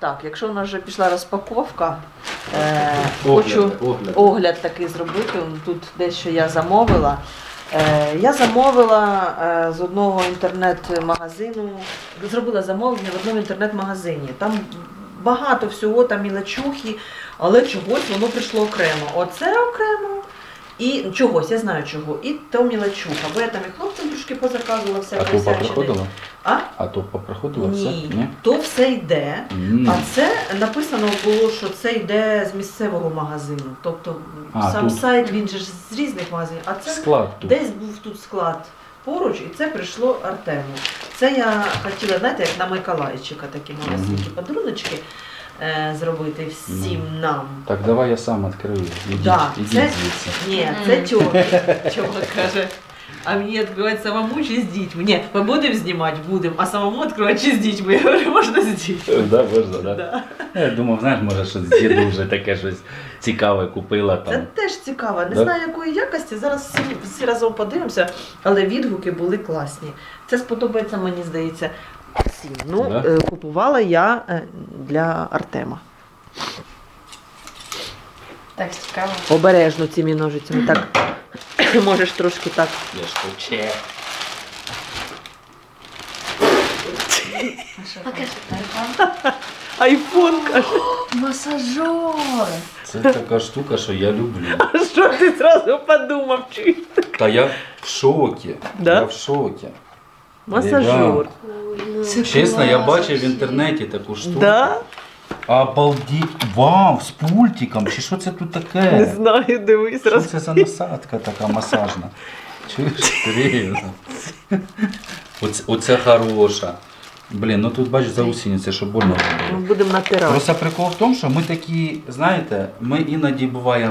Так, якщо в нас вже пішла розпаковка, е, Огляд, хочу огляд. огляд такий зробити. Тут дещо я замовила. Е, я замовила е, з одного інтернет-магазину, зробила замовлення в одному інтернет-магазині. Там багато всього, там мілочухи, але чогось воно прийшло окремо. Оце окремо. І чогось, я знаю чого. І то мілочуха. Бо я там і хлопцям трошки позаказувала А всякої тупо всячини. А? А тупо проходила все? Ні, Ні? то все йде. М. А це написано було, що це йде з місцевого магазину. Тобто А, сам тут. сайт він же ж з різних магазинів, а це Склад тут. десь був тут склад поруч, і це прийшло Артему. Це я хотіла, знаєте, як на Миколайчика такі малесенькі Мгм. подаруночки е, зробити всім нам. Так, давай я сам відкрию. Ідіть, Да, ідіть це- звідси. Ні, це. Тьома каже. А мені відкривати самому чи з дітьми? Ні, ми будемо знімати, будемо, а самому відкривати чи з дітьми? Я говорю, можна з дітьми. Да, можна, да? Да. Я думав, знаєш, може щось з діду вже таке щось цікаве купила Це теж цікаво. Не Да? знаю якої якості. Зараз всі, всі разом подивимося, але відгуки були класні. Це сподобається, мені здається, всім. Ну, Да? е, купувала я е, для Артема. Так цікаво. Обережно цими ножицями. Так можеш трошки так. Я ж хоче. А що там? Айфон? Айфон каже. Масажер. Це така штука, що я люблю. А що ти зразу подумав? Чуєш? Та я в шокі. Да? Я в шокі. Масажер. Це Чесно, я бачив в інтернеті таку штуку. Да? Обалдіть. Вау, з пультиком. Чи що це тут Не знаю, дивись. Що це за насадка така масажна? Чуєш? Серйозно. Оце, оце хороша. Блін, ну тут бачиш заусениця, що больно Ми було. будемо натирати. Просто прикол в тому, що ми такі, знаєте, ми іноді буває,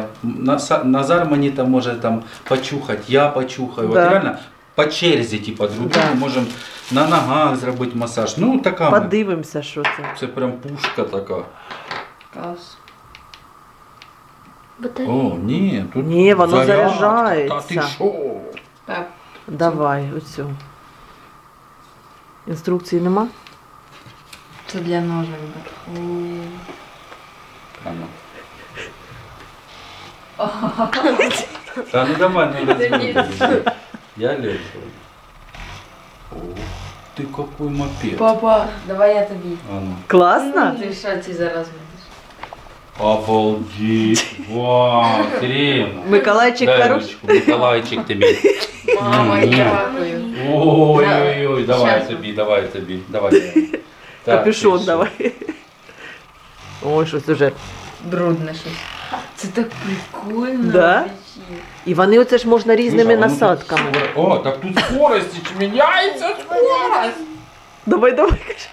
Назар мені там може там почухати, я почухаю. Да. От реально по черзі, типу, друг Да. другу можемо на ногах зробити масаж. Ну, така. ми. Подивимося, що це. Це прям пушка така. Клас. О, ні, тут Ні, воно зарядка. заряджається. Та ти що? Так. Давай, оцю. Інструкції нема? Це для ножок. да. А ну. Та ну давай, ну розберись. Я лежу. О, ти какой мопед. Папа, давай я тобі. А ну. Класно? Ти що ці зараз будеш? Обалдеть. Вау, Кирилл. Миколайчик Дай хорош. ручку, Миколайчик тобі. Мама, Ні. дякую. Ой-ой-ой, давай Щас. тобі, давай тобі, давай. Так, Капюшон ти давай. Ой, щось уже. Брудне щось. Це так прикольно. Да? І вони оце ж можна різними Слушай, а тут насадками. скоро- О, так тут скорость міняється, скорость. Давай, давай, каже.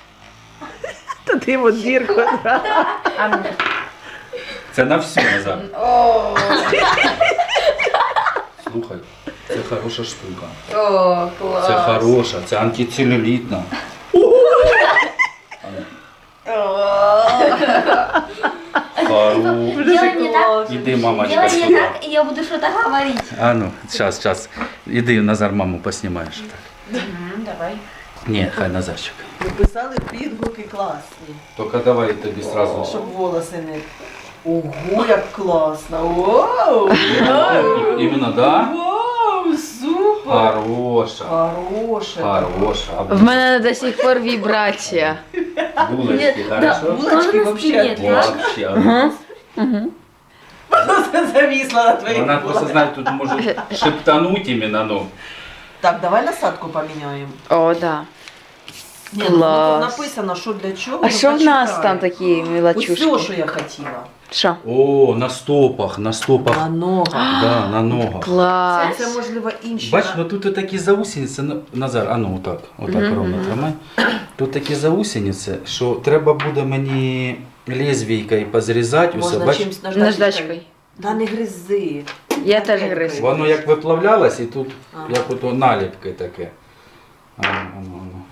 Та ти йому дірку. А мені. Це на всю назад. О, Слухай, це хороша штука. о, клас. Це хороша, це антицелюлітна. Хорош. Делай мне так, Іди, мамочка, делай сюди. так, и я буду что-то говорить. А ну, зараз, зараз. Іди, Назар, маму поснімаєш. Так. Давай. Ні, хай Назарчик. Ви писали відгуки класні, Тільки давай тобі сразу. щоб волоси не. Ого, як класно! Вау! Іменно, да? Вау, супер! Хороша. Хороше. Хороша. В мене до сих пор вібрація. Булочки, хорошо? Булочки вообще Нет, Вообще. Вона завісла на твоїх Вона просто булочках. знає, тут може шептануть іменно, ну. Так, давай насадку поміняємо. О, да. Ні, ну, Клас. тут написано, що для чого. А ну, що в нас почитай. там такі Ось мілочушки? все, що я хотіла. Що? О, на стопах, на стопах. На ногах. Да, на ногах. Це, Клас. це можливо інші. Бач, ну тут такі заусениці, ну, Назар, а ну отак, отак Мгм, ровно мгм. тримай. Тут такі заусениці, що треба буде мені лезвійкою позрізати, усе, Можна бач, чимось наждачкою. Да не гризи. Я теж гризу. воно як виплавлялось і тут Ага. як ото наліпки таке. А, а, ну, а, ну.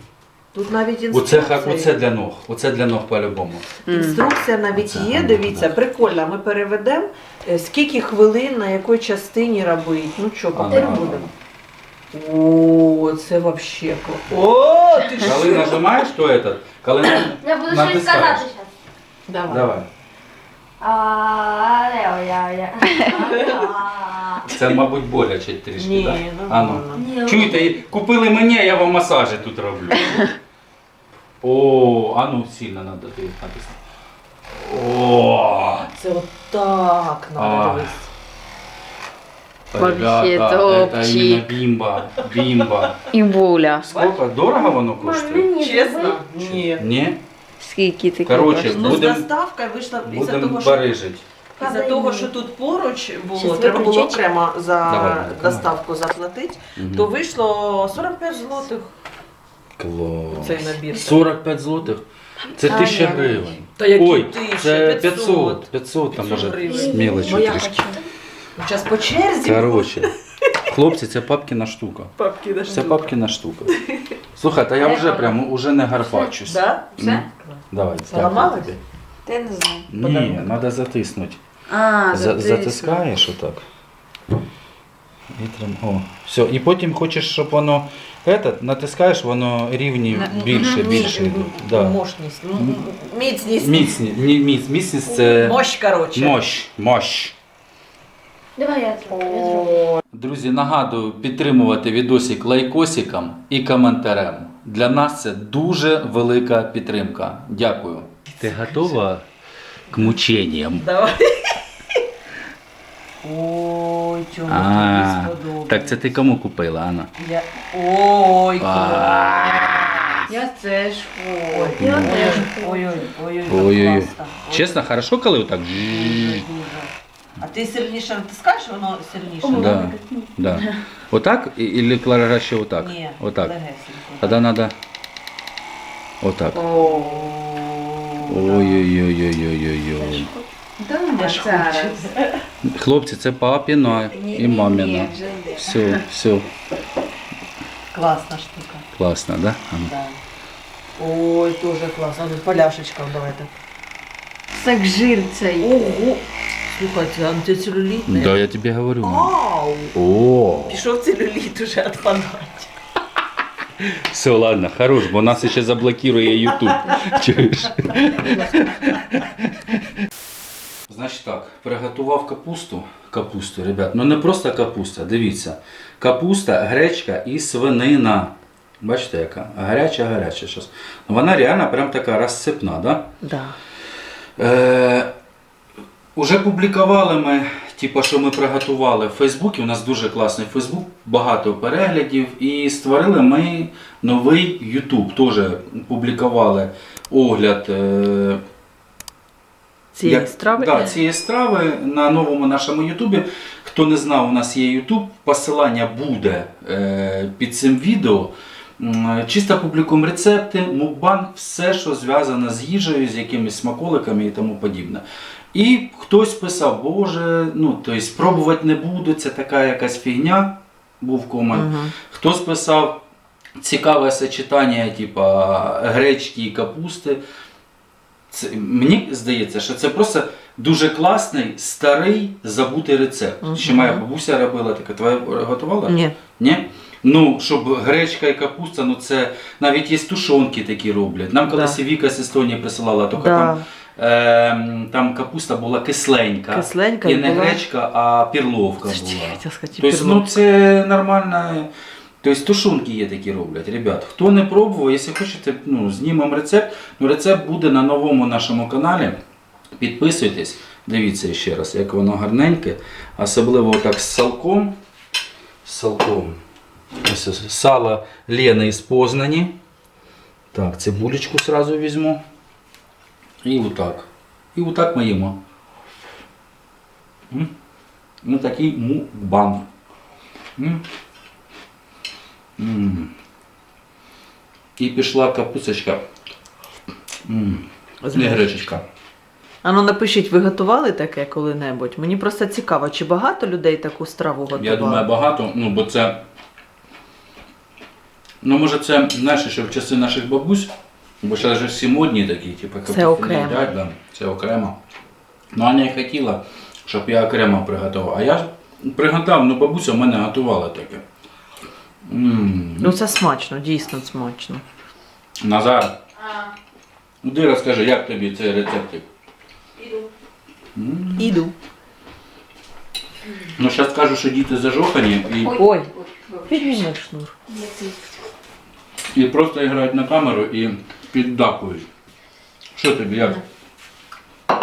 Тут навіть Оце, інструкція. оце для ног, оце для ног по-любому. Інструкція навіть Оце, є, ага, дивіться, да. прикольно. Ми переведемо, е, скільки хвилин на якій частині робити. Ну що, потім ага. будемо. О, це вообще клас. О, ти Коли що? нажимаєш, то этот, коли на- Я буду что-нибудь натискаєш. сказать сейчас. Давай. Давай. А, я, я, я. Це, мабуть, боляче трішки, Ні, так? ну, А ну. Чуєте, і купили мені, я вам масажі тут роблю. О, а ну сильно треба ти натисни. О, Це отак А. надо дивись. Вообще ребята, топчик. именно бімба, бімба. І буля. Сколько? Дорого воно коштує? Чесно? Ні. Ні? Скільки ти Короче, купиш? Ну, Будем- з доставкою вийшла із-за Будемо того, що барижить. із-за того, що тут поруч було, Щас треба було виключить. окремо за Давай, давай. доставку заплатити, Мгм. то вийшло 45 злотих Клас. цей набір. 45 злотих? Це Та 1000 ні. гривень. Та які Ой, тисячі? це 500. 500. 500 там 500 може гривень. з мелочі Моя трішки. хочу. Ну, Зараз по черзі. Короче, хлопці, це папкіна штука. Папки на Це папкіна штука. Слухай, та я вже прям уже не гарбачусь. Да? Все? Все? Давай, Поламалось? дякую тобі. Ти не знаю. Ні, Подарунок. треба затиснути. А, За- Затискаєш отак. І трим... О, все. І потім хочеш, щоб воно этот, натискаєш, воно рівні більше, більше йдуть. Да. Мощність. ну, Міцність. Міцні, ні, міць, міцність це Мощ, коротше. мощ, мощ. Давай я зроблю. я зроблю. Друзі, нагадую підтримувати відосик лайкосиком і коментарем. Для нас це дуже велика підтримка. Дякую. Ти готова к мученням? Давай. Ой, чому А, тобі сподобалось? так це ти кому купила, Анна? Я... Ой. Я це ж Ой, Я ой, теж. ой, ой, ой, Ой-ой-ой. Чесно, хорошо, коли отак? А ти сильніше натискаєш, воно сильніше? Да. Да. Отак? І- Или Клара ще отак? Ні, Отак. легесенько. Тоді треба отак. Ой-ой-ой-ой-ой-ой. Да, Я ж зараз. Хлопці, це папіна і маміна. Ні, вже йде. Все, все. Класна штука. Класно, да? Ану. Да. Ой, тоже класно. Ну, поляшечка давайте. Так жир цей. Ого! Слухайте, антицелюлітний. Да, я тобі говорю. мам. Ау! О, Пішов целюліт уже відпадати. все, ладно, хорош, бо нас ще заблокує YouTube. Чуєш? Значить так, приготував капусту. Капусту, ребят. Ну не просто капуста, дивіться. Капуста, гречка і свинина. Бачите, яка? Гаряча, гаряча. Щас. Вона реально прям така розсипна, да? Да. Е, уже публікували ми, типу, що ми приготували в Фейсбуці. У нас дуже класний Фейсбук, багато переглядів. І створили ми новий Ютуб. Теж публікували огляд. Е, Цієї як- страви? Да, цієї страви на новому нашому Ютубі. Хто не знав, у нас є Ютуб. Посилання буде е, під цим відео. Чисто публікуємо рецепти, мукбанг, все, що зв'язане з їжею, з якимись смаколиками і тому подібне. І хтось писав, боже, ну тобто спробувати не буду, це така якась фігня, був комент. Угу. Хтось писав цікаве сочетання, типа гречки і капусти. Це, мені здається, що це просто дуже класний, старий, забутий рецепт. Мгм. Ще моя бабуся робила таке. Твоя готувала? Ні. Ні? Ну, щоб гречка і капуста, ну це навіть є тушонки такі роблять. Нам колись Да. Віка з Естонії присилала, тільки Да. там, е, там капуста була кисленька. Кисленька і не була. гречка, а пірловка була. я хотіла сказати, Тобто, ну це нормально. Тобто тушонки є такі роблять, ребят. Хто не пробував, якщо хочете, ну, знімемо рецепт. Ну, рецепт буде на новому нашому каналі. Підписуйтесь, дивіться ще раз, як воно гарненьке. Особливо так з салком. Салком. Сало Лени із Познані. Так, цибулечку сразу візьму. І отак. І отак ми їмо. Ну такий мукбанг. М. М. І пішла капусточка. М. Не гречечка. А ну напишіть, ви готували таке коли-небудь? Мені просто цікаво, чи багато людей таку страву готували? Я думаю, багато, ну бо це. Ну, може, це, знаєш, ще в часи наших бабусь, бо зараз же всі модні такі, типу, капустини окремо. їдять, да, це окремо. Ну, Аня і хотіла, щоб я окремо приготував. А я приготував, ну бабуся в мене готувала таке. М. Ну це смачно, дійсно смачно. Назар, ну ти розкажи, як тобі цей рецептик? М. Іду. Ну, зараз кажу, що діти зажохані і, Ой, підніми шнур. і просто грають на камеру і піддакують. Що тобі, як?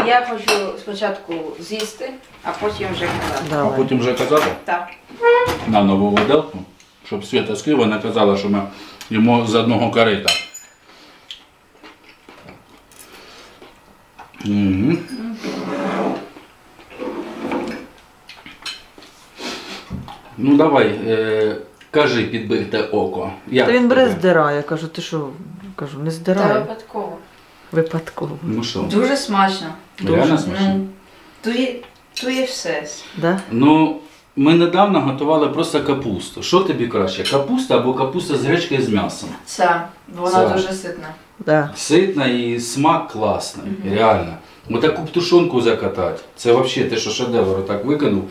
Я хочу спочатку з'їсти, а потім вже казати. А Давай. потім вже казати Так. на нову виделку, щоб Свята з Києва не казала, що ми йому з одного корита. Угу. Ну давай, е, кажи підбите око. Як Та він бере здирає. Кажу, ти що? Кажу, не Та здирає. випадково. Випадково. Ну що, Дуже смачно. реально смачно? Ну, то є, то є все. Да? Ну, ми недавно готували просто капусту. Що тобі краще? Капуста або капуста з гречкою з м'ясом? Це, вона Це. дуже ситна. Да. Ситна і смак класний, реально. Отаку птушонку закатати. Це взагалі те, що шедевр так викинув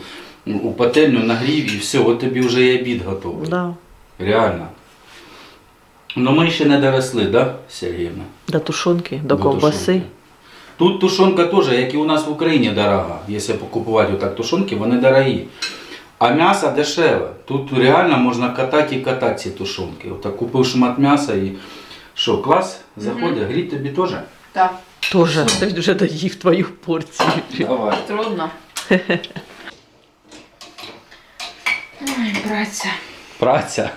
у пательню нагрів і все, от тобі вже і обід готовий. Да. Реально. Ну ми ще не доросли, да, Сергіївна? До тушонки, до До ковбаси. тушонки. Тут тушонка теж, як і у нас в Україні, дорога. Якщо покупувати отак тушонки, вони дорогі. А м'ясо дешеве. Тут реально можна катати і катати ці тушонки. Отак купив шмат м'яса і що, клас? Заходить, гріть тобі теж? Так, Тоже. Ти вже доїв твою порцію. Давай. трудно. Ой, праця. Праця.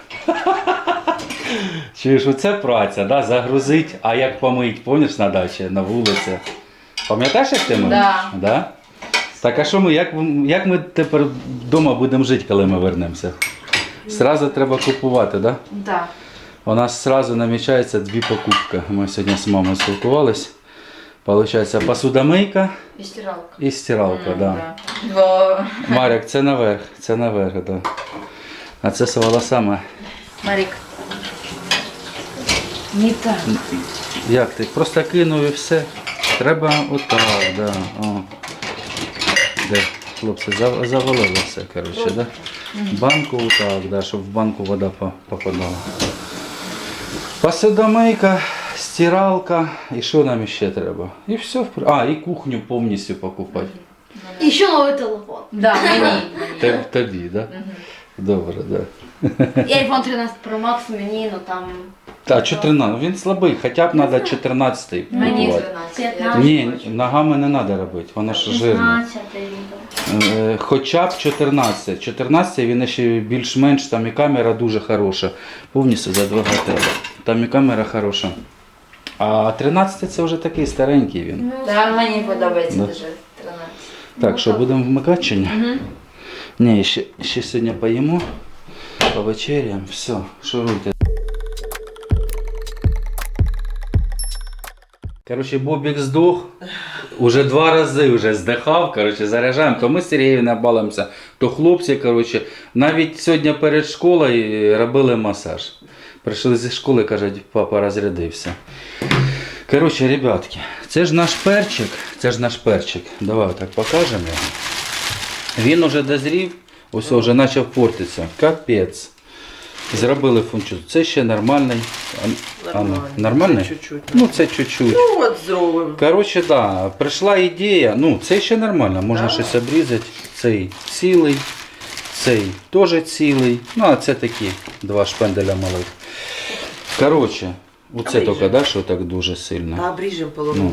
Чуєш, оце праця, да? загрузить, а як помить, помніш на дачі, на вулиці. Пам'ятаєш, як ти мив? Да. Да? Так а що ми, як, як ми тепер вдома будемо жити, коли ми вернемося? Зразу треба купувати, да? Так. У нас сразу намічається дві покупки. Ми сьогодні з мамою спілкувались. Получається посудомийка І стиралка. і стиралка. М, да. Бо Марик, це наверх, це наверх, да. А це з волосами. Марік. Не так. Як ти? Просто кинув і все. Треба отак, да. О. Де? Хлопці, зав- завалили все, коротше, да? Банку отак, да, щоб в банку вода попадала. Посудомийка, стиралка. І що нам ще треба? І все. в при- А, і кухню повністю покупати. І ще новий телефон. Да, мені. Те- Тобі, да? Добре, да. І iPhone 13 Pro Max мені, ну там Та 14, він слабий, хоча б треба 14 Мені купувати. 13. 15. Ні, ногами не треба робити, воно ж жирне. 16. Е, Хоча б 14. 14 він ще більш-менш, там і камера дуже хороша. Повністю за двигатель. Там і камера хороша. А 13 це вже такий старенький він. Да, мені подобається Да. дуже 13. Так, що будемо вмикати чи ні? Угу. Ні, ще, ще сьогодні поїмо, повечеряємо, все, шуруйте. Коротше, Бобік здох, уже два рази вже здихав, коротше, заряджаємо. То ми з Сергією балимося, то хлопці, коротше, навіть сьогодні перед школою робили масаж. Прийшли зі школи, кажуть, папа розрядився. Коротше, ребятки, це ж наш перчик, це ж наш перчик. Давай так покажемо його. Він уже дозрів, ось вже почав портитися. Капець. Зробили фунчу. Це ще нормальний. Ну, нормальний? Чуть-чуть. Ну, це чуть-чуть. Ну от зробимо. Коротше, да, прийшла ідея. Ну, це ще нормально, можна Да. щось обрізати. Цей цілий, цей теж цілий. Ну, а це такі два шпенделя малих. Коротше, оце Обріжемо. тільки, да, що так дуже сильно. Та обріжемо половину.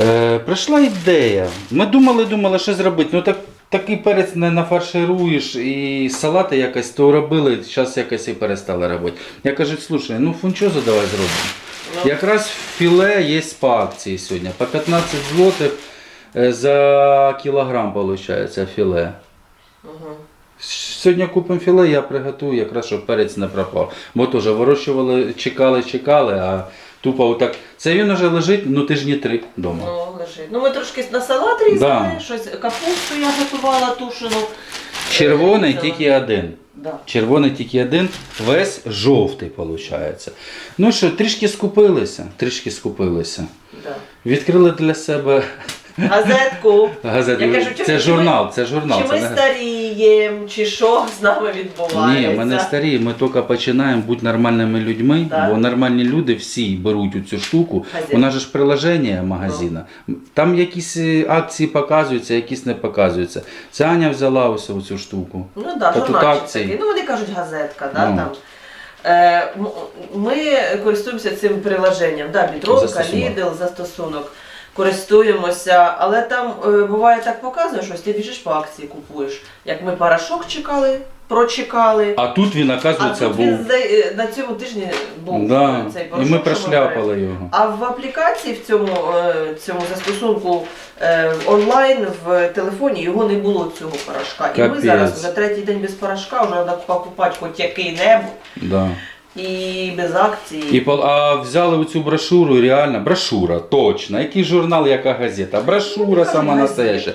Е, прийшла ідея. Ми думали, думали, що зробити. Ну так, такий перець не нафаршируєш і салати якось то робили, зараз якось і перестали робити. Я кажу, слушай, ну фунчозу давай зробимо. Ну. Якраз філе є по акції сьогодні. По 15 злотих е, за кілограм виходить філе. Сьогодні купимо філе, я приготую, якраз щоб перець не пропав. Бо теж вирощували, чекали, чекали, а тупо отак. Це він уже лежить ну тижні три вдома. Ну, лежить. Ну ми трошки на салат різали, Да. щось капусту я готувала тушену. Червоний Різала. тільки один. Да. Червоний тільки один, весь жовтий виходить. Ну що, трішки скупилися, трішки скупилися. Да. Відкрили для себе газетку. Газети. Я кажу, чи це ми- журнал, це журнал. Чи це ми не... старіємо, чи що з нами відбувається. Ні, ми не старі, ми тільки починаємо бути нормальними людьми, Так. бо нормальні люди всі беруть цю штуку. Газету. Вона ж ж приложення магазина. Там якісь е, акції показуються, якісь не показуються. Це Аня взяла ось цю штуку. Ну так, Та тут журнальчик акції. такий. Ну вони кажуть газетка, да, Ну. там. Е, м- ми користуємося цим приложенням, да, Бідровка, Застосунок. Lidl, застосунок. Користуємося, але там е, буває так показує щось, ти біжиш по акції, купуєш. Як ми порошок чекали, прочекали. А тут він, А оказується, тут був. він зда- е, на цьому тижні був Да. цей І порошок. ми що беремо. прошляпали його. А в аплікації в цьому, е, цьому застосунку е, онлайн в телефоні його не було цього порошка. І ми Капець. зараз вже третій день без порошка, вже треба покупати хоч який-небудь Да. І без акції. І, пол- а взяли оцю брошуру, реально, брошура, точно. Який журнал, яка газета. Брошура сама настояща.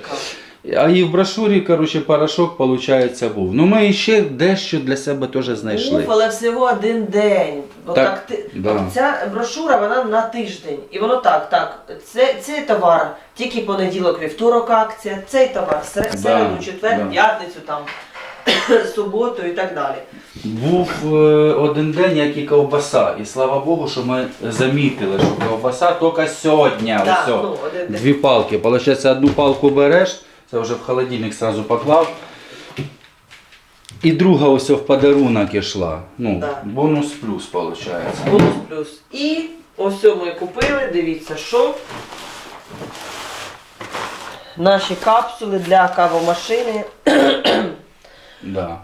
А і в брошурі, коротше, порошок, виходить, був. Ну ми ще дещо для себе теж знайшли. Був, але всього один день. Бо Так, так, ти, да. Ця брошура вона на тиждень. І воно так, так. Це, цей товар тільки понеділок, вівторок акція, цей товар сер- Да, середу, четвер, да. п'ятницю, там, суботу і так далі. Був е, один день, як і ковбаса. І слава Богу, що ми замітили, що ковбаса тільки сьогодні. Так, ось. ну, один день. Дві палки. Получається, одну палку береш, це вже в холодильник сразу поклав. І друга ось в подарунок ішла. Ну, Да. бонус плюс, виходить. Бонус плюс. І ось ми купили, дивіться, що. Наші капсули для кавомашини. Да.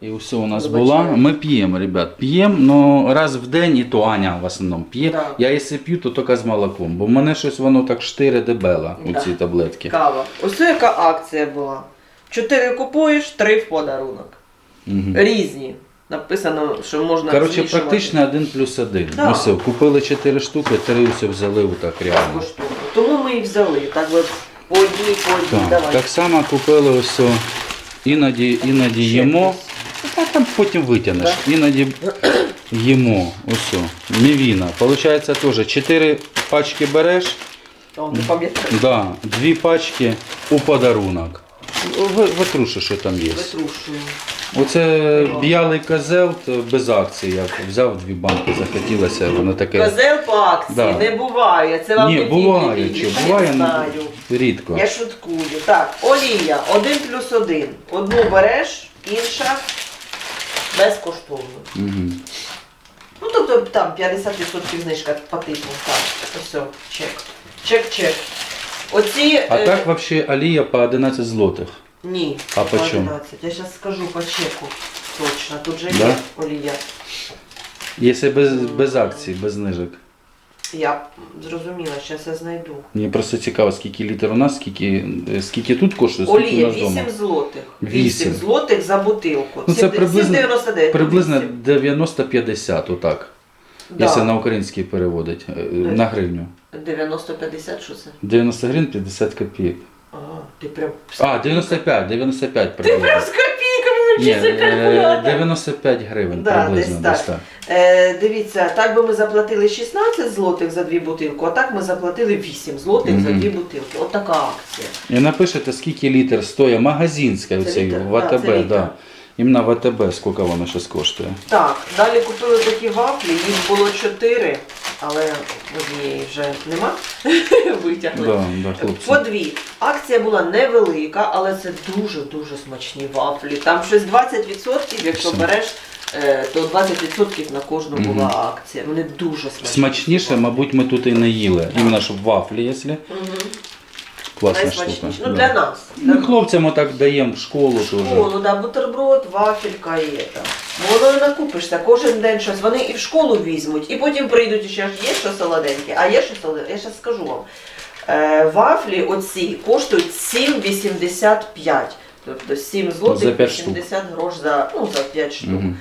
І все у нас Вибачаю. була. Ми п'ємо, ребят, п'ємо, але раз в день, і то Аня в основному п'є. Да. Я якщо п'ю, то тільки з молоком, бо в мене щось воно так штире дебела, Да. оці таблетки. Кава. Ось яка акція була. Чотири купуєш, три в подарунок. Мгм. Різні. Написано, що можна. Коротше, змішувати. практично один плюс один. Да. Ось, купили 4 штуки, 3 все взяли отак реально. Тому ми і взяли. Так би по одній, по одній. Так, Давай. так само купили ось все. Іноді, іноді їмо. якось. А там потім витягнеш. Іноді їмо. Ось. Мівіна. Получається теж 4 пачки береш, О, не пам'ятаю. да, дві пачки у подарунок. Ви- Витруши, що там є. Витрушую. Оце білий козел без акції. Я взяв дві банки, захотілося, воно таке. Козел по акції Да. не буває. Це вам Ні, буває, не чи вірю. буває, Я ну, знаю. рідко. Я шуткую. Так, олія, один плюс один. Одну береш, інша безкоштовно. Угу. Ну, тобто там 50% знижка по типу. Так, ось, чек. Чек-чек. Оці. А е, так взагалі алія по 11 злотих. Ні. А по чому? 11. Я зараз скажу по чеку. Точно. Тут же Да? є олія. Якщо без, без акцій, без знижок. Я зрозуміла, зараз я знайду. Мені просто цікаво, скільки літр у нас, скільки, е, скільки тут коштує, скільки Олія у нас 8 вдома. злотих. Вісім. 8 злотих за бутилку. Ну, це Сім- приблизно- 7,99. Приблизно Вісім. 90-50, отак. Да. Якщо на український переводить, е, на гривню. 90-50, що це? 90 гривень 50 копійок. А, ти прям... А, 95, 95 Ти прям з копійками Ні, е, калькулятор. 95 гривень Да, приблизно. десь Десь так. так. Е, дивіться, так би ми заплатили 16 злотих за дві бутилки, а так ми заплатили 8 злотих за Мгм. дві бутилки. От така акція. І напишете, скільки літр стоїть магазинська, Це оцей, літр, да, це літр. да. Іменно в АТБ, скільки воно зараз коштує. Так, далі купили такі вафлі, їх було 4, але однієї вже нема. Витягли. Да, да, хлопці. По дві. Акція була невелика, але це дуже-дуже смачні вафлі. Там щось 20%, якщо Все. береш, е, то 20% на кожну Мгм. була акція. Вони дуже смачні. Смачніше, мабуть, ми тут і не їли. Іменно щоб вафлі, якщо. Мгм. Класна штука. Ну, да. для нас. Для Ну, хлопцям отак даємо в школу теж. школу, да, бутерброд, вафелька і це. Ну, воно не накупишся, кожен день щось. Вони і в школу візьмуть, і потім прийдуть і ще є що солоденьке, а є що солоденьке. Я зараз скажу вам. Е, вафлі оці коштують 7,85. Тобто 7 злотих п'ять 80 грош за, ну, за 5 штук. Мгм.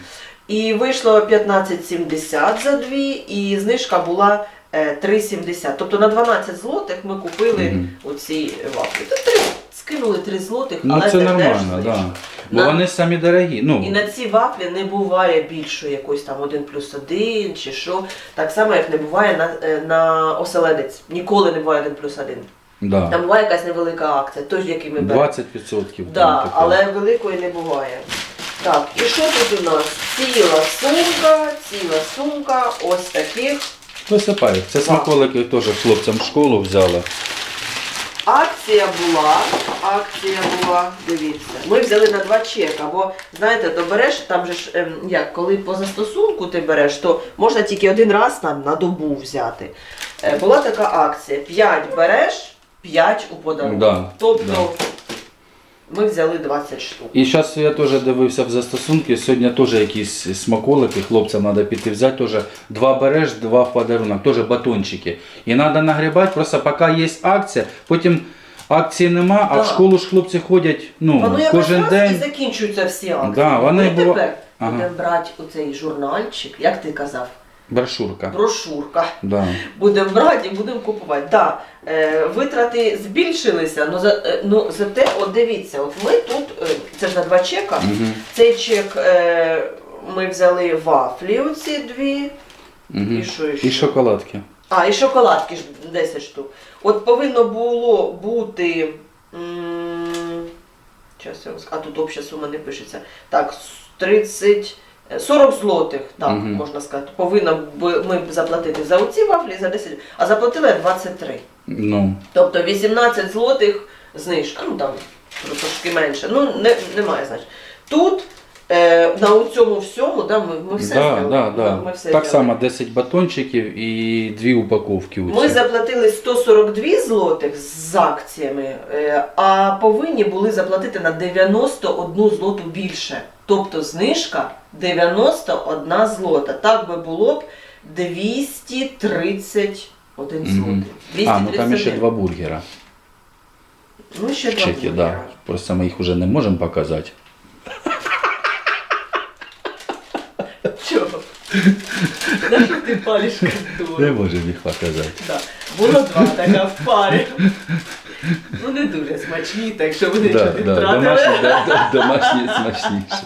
І вийшло 15,70 за дві, і знижка була 3,70. Тобто на 12 злотих ми купили Мгм. оці вафлі. Тут три, скинули 3 злотих, Ну але це теж нормально, да. Бо На- вони самі дорогі. Ну, І на ці вафлі не буває більшої якоїсь там 1 плюс 1 чи що. Так само, як не буває на, е, на оселедець. Ніколи не буває 1 плюс 1. Да. Там буває якась невелика акція, той, який ми беремо. 20% Да, але великої не буває. Так, і що тут у нас? Ціла сумка, ціла сумка, ось таких. Висипають. Це смаколики теж хлопцям в школу взяли. Акція була, акція була, дивіться. Ми взяли на два чека, бо знаєте, то береш там же ж ем, як, коли по застосунку ти береш, то можна тільки один раз там на добу взяти. Е, була така акція: 5 береш, 5 у подарунок. Да, тобто ми взяли 20 штук. І зараз я теж дивився в застосунки. Сьогодні теж якісь смаколики, хлопцям треба піти взяти. Теж два береш, два в подарунок, теж батончики. І треба нагрібати, просто поки є акція, потім акції нема, а Да. в школу ж хлопці ходять ну, Воно кожен раз день. і закінчуються всі акції. Да, вони Ми було- тепер Ага. будемо брати оцей журнальчик, як ти казав, Брошурка. брошурка. Да. Будемо брати і будемо купувати. Да, е, витрати збільшилися, але за, е, ну, зате, от дивіться, от ми тут, е, це ж на два чека, Угу. цей чек е, ми взяли вафлі оці дві, Угу. і що ще? І шоколадки. А, і шоколадки ж 10 штук. От повинно було бути. м, я вам а тут обща сума не пишеться. Так, с- 30. Е, 40 злотих, так, угу. можна сказати. Повинна ми заплатити за оці вафлі за 10, а заплатила 23. Ну, Тобто 18 злотих знижка, ну там трошки менше. Ну, не, немає значення. Тут на цьому всьому, да, ми, ми все да, да, да. Ми все так само 10 батончиків і дві упаковки. у Ми заплатили 142 злотих з акціями, е, а повинні були заплатити на 91 злоту більше. Тобто знижка 91 злота. Так би було б 231 Мгм. злотий. А, ну там ще два бургера. Ну, ще два бургера. да. Просто ми їх вже не можемо показати. Чого? На що ти палиш Не культуру? можемо їх показати. Да. Було два така в парі. Ну не дуже смачні, так що вони Да, да, втратили. домашні, да, да, домашні смачніше.